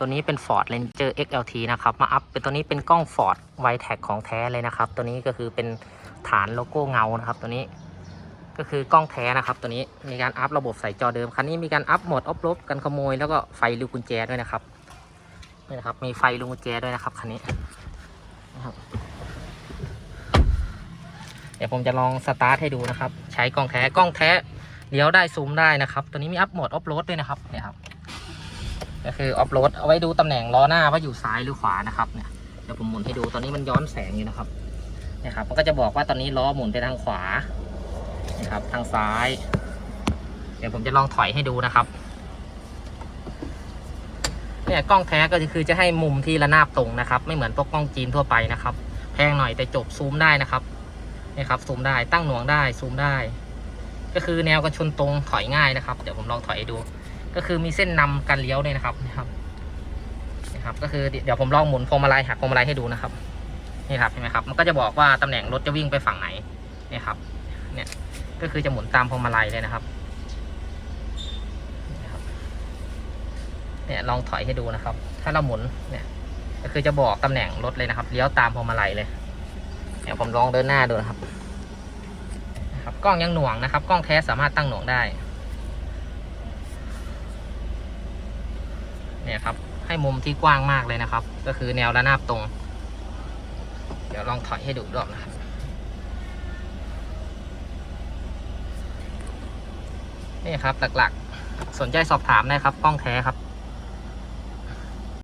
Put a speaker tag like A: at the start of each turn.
A: ตัวนี้เป็น Ford Ranger XLT นะครับ มาอัพเป็นตัวนี้เป็นกล้อง Ford w i t e c ของแท้เลยนะครับ ตัวนี้ก็คือเป็นฐานโลโก้เงานะครับ ตัวนี้ก็คือกล้องแท้นะครับ ตัวนี้มีการอัพระบบใส่จอเดิมคันนี้มีการอัพโหมดออฟโรดกันขโมยแล้วก็ไฟลูกกุญแจด้วยนะครับนี่นะครับมีไฟลูกกุญแจด้วยนะครับคันนี้นะครับเดี๋ยวผมจะลองสตาร์ทให้ดูนะครับ ใช้กล้องแท้กล้องแท้เลี้ยวได้ซูมได้นะครับ ตัวนี้มีอัพโหมดออฟโรดด้วยนะครับเนี่ยครับ ก็คือออฟโรดเอาไว้ดูตำแหน่งล้อหน้าว่าอยู่ซ้ายหรือขวานะครับเนี่ยเดี๋ยวผมหมุนให้ดูตอนนี้มันย้อนแสงอยู่นะครับเนี่ยครับมันก็จะบอกว่าตอนนี้ล้อหมุนไปทางขวานะครับทางซ้าย เดี๋ยวผมจะลองถอยให้ดูนะครับเนี่ยกล้องแท้ก็คือจะให้มุมที่ระนาบตรงนะครับ ไม่เหมือนพวกกล้องจีนทั่วไปนะครับแพงหน่อยแต่จบซูมได้นะครับเนี่ยครับซูมได้ตั้งหน่วงได้ซูมได้ ก็คือแนวกันชนตรงถอยง่ายนะครับ เดี๋ยวผมลองถอยให้ดู ก็คือมีเส้นนำการเลี้ยวด้วยนะครับนะครับนะครับ ก็คือเดี๋ยวผมลองหมุนพวงมาลัยหักพวงมาลัยให้ดูนะครับนี่ครับเห็นไหมครับ มันก็จะบอกว่าตำแหน่งรถจะวิ่งไปฝั่งไหนเนี่ยครับ เนี่ยก็คือจะหมุนตามพวงมาลัยเลยนะครับเนี่ยครับเนี่ยลองถอยให้ดูนะครับ ถ้าเราหมุนเนี่ย ก็คือจะบอกตำแหน่งรถเลยนะครับเลี้ยวตามพวงมาลัยเลยเดี๋ยวผมลองเดินหน้าดูนะครับนะครับ กล้องยังหน่วงนะครับ กล้องแท้สามารถตั้งหน่วงได้ เนี่ยครับ ให้มุมที่กว้างมากเลยนะครับ ก็คือแนวระนาบตรง เดี๋ยวลองถอยให้ดูรอบนะครับนี่ครับหลักๆ สนใจสอบถามได้ครับกล้องแท้ครับ